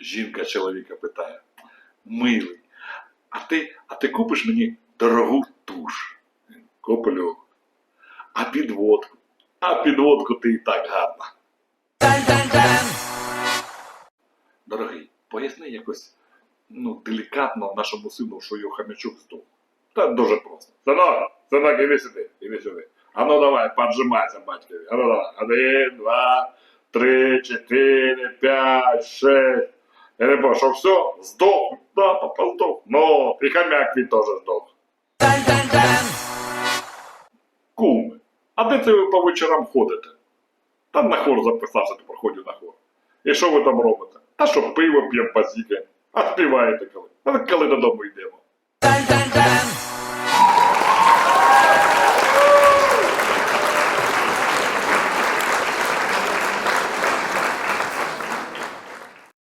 Жінка чоловіка питає. Милий, а ти, а ти купиш мені дорогу туш? Він, Куплю. А підводку? А підводку ти і так гарна. Дорогий, поясни якось ну, делікатно нашому сину, що його хам'ячук здох. Та дуже просто. Синок, синок, іди сюди, іди сюди. А ну давай, поджимайся, батькові. А ну давай. Один, два, три, чотири, п'ять, шесть. Що все, сдох, Да, попал, здох. Но і хомяк ведь теж здох. Куми, а де це ви по вечорам ходите? Там на хор записався, то проходив на хор. І що ви там робите? Та що пиво п'ємо позіки, а співаєте коли? А коли додому йдемо?